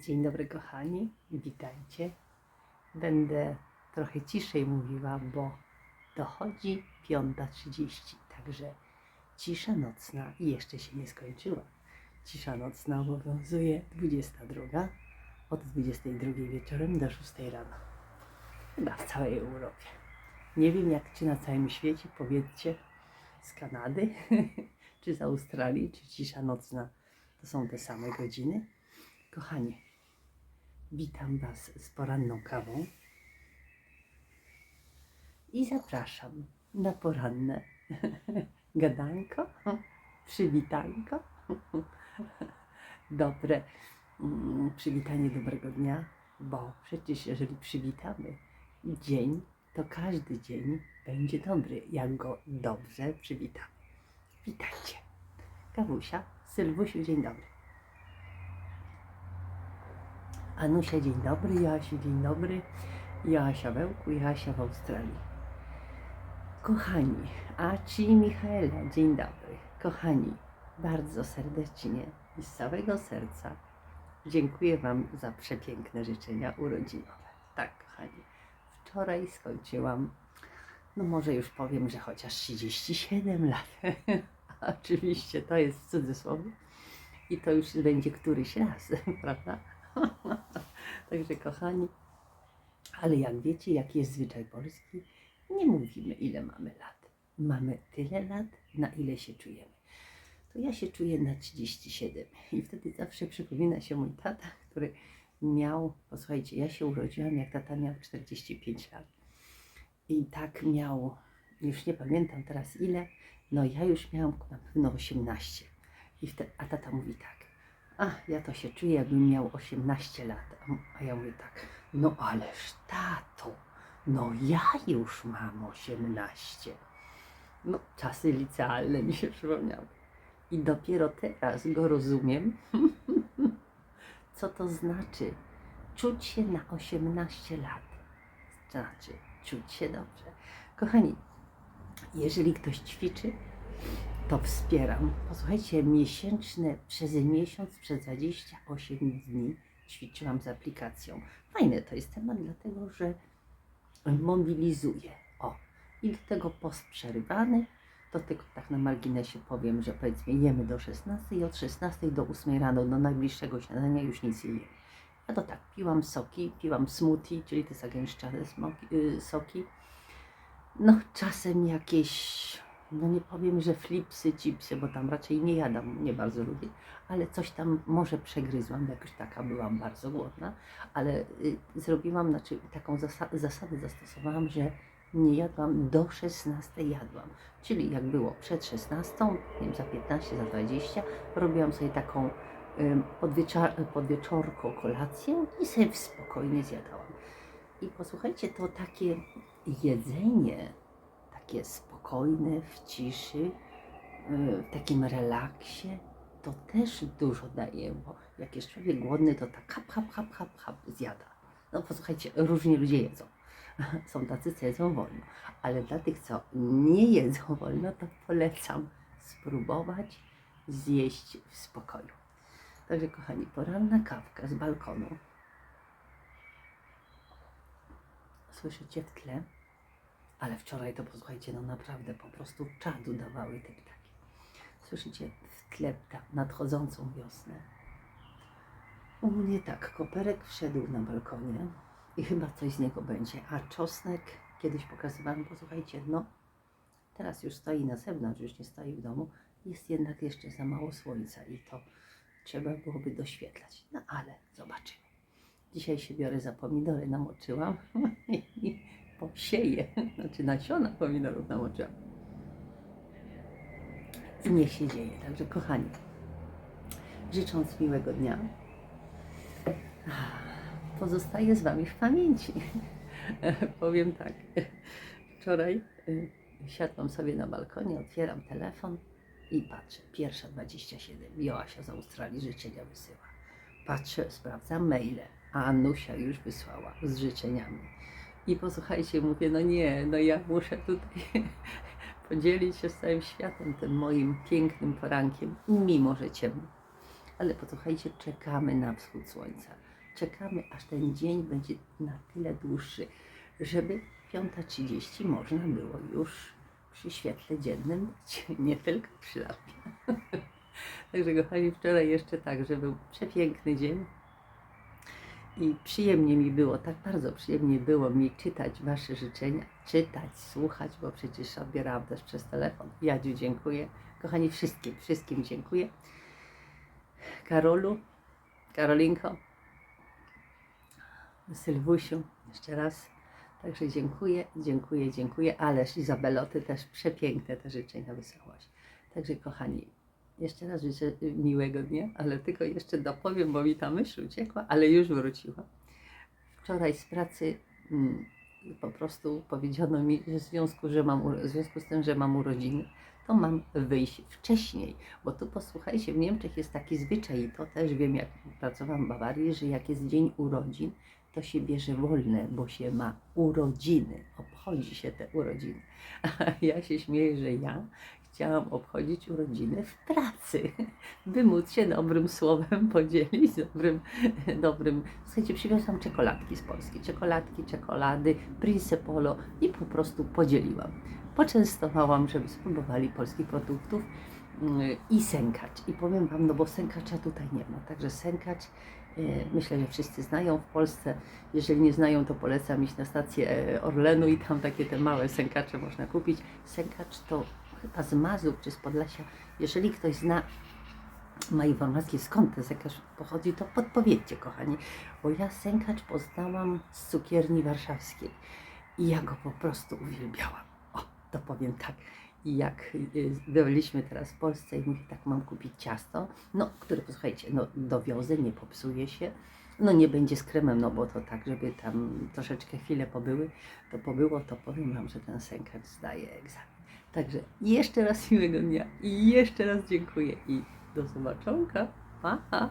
Dzień dobry kochani, witajcie. Będę trochę ciszej mówiła, bo dochodzi 5.30, także cisza nocna i jeszcze się nie skończyła. Cisza nocna obowiązuje 22, od 22 wieczorem do 6 rano. Chyba w całej Europie. Nie wiem jak czy na całym świecie, powiedzcie, z Kanady, czy z Australii, czy cisza nocna to są te same godziny. Kochani, witam Was z poranną kawą i zapraszam na poranne gadanko, przywitanko, dobre mm, przywitanie dobrego dnia, bo przecież jeżeli przywitamy dzień, to każdy dzień będzie dobry, jak go dobrze przywitamy. Witajcie. Kawusia, Sylwusiu, dzień dobry. Anusia, dzień dobry. Joasiu, dzień dobry. Joasia Wełku, Joasia w Australii. Kochani, Aci i Michaela, dzień dobry. Kochani, bardzo serdecznie i z całego serca dziękuję Wam za przepiękne życzenia urodzinowe. Tak, kochani, wczoraj skończyłam, no może już powiem, że chociaż 37 lat. Oczywiście to jest w cudzysłowie i to już będzie któryś raz, prawda? Także kochani, ale jak wiecie, jaki jest zwyczaj polski, nie mówimy ile mamy lat. Mamy tyle lat, na ile się czujemy. To ja się czuję na 37 i wtedy zawsze przypomina się mój tata, który miał, posłuchajcie, ja się urodziłam, jak tata miał 45 lat. I tak miał, już nie pamiętam teraz ile, no ja już miałam na pewno 18. I wtedy, a tata mówi tak, a ja to się czuję, jakbym miał 18 lat. A- A ja mówię tak, no ależ tato, no ja już mam 18. No czasy licealne mi się przypomniały. I dopiero teraz go rozumiem, co to znaczy czuć się na 18 lat. Znaczy, czuć się dobrze. Kochani, jeżeli ktoś ćwiczy, to wspieram. Posłuchajcie, miesięczne przez miesiąc, przez 28 dni ćwiczyłam z aplikacją. Fajny to jest temat, dlatego że mobilizuje. O, i do tego post przerywany. To tylko tak na marginesie powiem, że powiedzmy jemy do 16 i od 16 do 8 rano do najbliższego śniadania już nic nie jemy. Ja to tak, piłam soki, piłam smoothie, czyli te zagęszczane smoki, y, soki. No czasem jakieś, no nie powiem, że flipsy, chipsy, bo tam raczej nie jadam, nie bardzo lubię, ale coś tam może przegryzłam, jak taka byłam bardzo głodna, ale y, zrobiłam, znaczy taką zasa- zasadę zastosowałam, że nie jadłam do 16 jadłam. Czyli jak było przed 16, nie wiem, za 15, za 20, robiłam sobie taką ym, podwiecza- podwieczorką kolację i sobie spokojnie zjadałam. I posłuchajcie, to takie jedzenie, takie spokojne, w ciszy, yy, w takim relaksie, to też dużo daje, bo jak jest człowiek głodny, to tak hap, hap, hap, hap, hap zjada. No posłuchajcie, różni ludzie jedzą. Są tacy, co jedzą wolno, ale dla tych, co nie jedzą wolno, to polecam spróbować zjeść w spokoju. Także kochani, poranna kawka z balkonu. Słyszycie w tle? Ale wczoraj to posłuchajcie, no naprawdę po prostu czadu dawały te ptaki. Słyszycie w tle nadchodzącą wiosnę. U mnie tak, koperek wszedł na balkonie i chyba coś z niego będzie. A czosnek kiedyś pokazywałam, posłuchajcie, no teraz już stoi na zewnątrz, już nie stoi w domu. Jest jednak jeszcze za mało słońca i to trzeba byłoby doświetlać. No ale zobaczymy. Dzisiaj się biorę za pomidory, namoczyłam i posieję. Znaczy nasiona pomidorów namoczyłam. I niech się dzieje. Także kochani, życząc miłego dnia, pozostaję z Wami w pamięci. Powiem tak. Wczoraj y, siadłam sobie na balkonie, otwieram telefon i patrzę. Pierwsza 27. Joasia z Australii życzenia wysyła. Patrzę, sprawdzam maile, a Anusia już wysłała z życzeniami. I posłuchajcie, mówię, no nie, no ja muszę tutaj podzielić się z całym światem tym moim pięknym porankiem, mimo że ciemno. Ale posłuchajcie, czekamy na wschód słońca. czekamy, aż ten dzień będzie na tyle dłuższy, żeby 5.30 można było już przy świetle dziennym być, nie tylko przy lampie. Także kochani, wczoraj jeszcze tak, że był przepiękny dzień i przyjemnie mi było, tak bardzo przyjemnie było mi czytać Wasze życzenia, czytać, słuchać, bo przecież odbierałam też przez telefon. Jadziu, dziękuję. Kochani, wszystkim, wszystkim dziękuję. Karolu, Karolinko, Sylwusiu, jeszcze raz. Także dziękuję, dziękuję, dziękuję. Ależ Izabelo, Ty też przepiękne te życzenia wysłałaś. Także kochani, jeszcze raz życzę y, miłego dnia, ale tylko jeszcze dopowiem, bo mi ta myśl uciekła, ale już wróciła. Wczoraj z pracy mm, po prostu powiedziano mi, że w związku, że mam, w związku z tym, że mam urodziny, to mam wyjść wcześniej. Bo tu posłuchajcie, w Niemczech jest taki zwyczaj, i to też wiem, jak pracowałam w Bawarii, że jak jest dzień urodzin, to się bierze wolne, bo się ma urodziny, obchodzi się te urodziny. A ja się śmieję, że ja chciałam obchodzić urodziny w pracy, by móc się dobrym słowem podzielić, dobrym, dobrym. Słuchajcie, przywiozłam czekoladki z Polski, czekoladki, czekolady, Prince Polo i po prostu podzieliłam. Poczęstowałam, żeby spróbowali polskich produktów mm, i sękacz. I powiem Wam, no bo sękacza tutaj nie ma, także sękacz myślę, że wszyscy znają w Polsce. Jeżeli nie znają, to polecam iść na stację e, Orlenu i tam takie te małe sękacze można kupić. Sękacz to chyba z Mazur czy z Podlasia. Jeżeli ktoś zna, ma informacje skąd ten sękacz pochodzi, to podpowiedzcie, kochani. Bo ja sękacz poznałam z cukierni warszawskiej i ja go po prostu uwielbiałam. O, to powiem tak. I jak y, byliśmy teraz w Polsce i mówię, tak mam kupić ciasto, no, które, posłuchajcie, no, dowiozę, nie popsuje się, no nie będzie z kremem, no bo to tak, żeby tam troszeczkę chwilę pobyły, to pobyło, to powiem Wam, że ten sękacz zdaje egzamin. Także jeszcze raz miłego dnia i jeszcze raz dziękuję i do zobaczonka. Pa!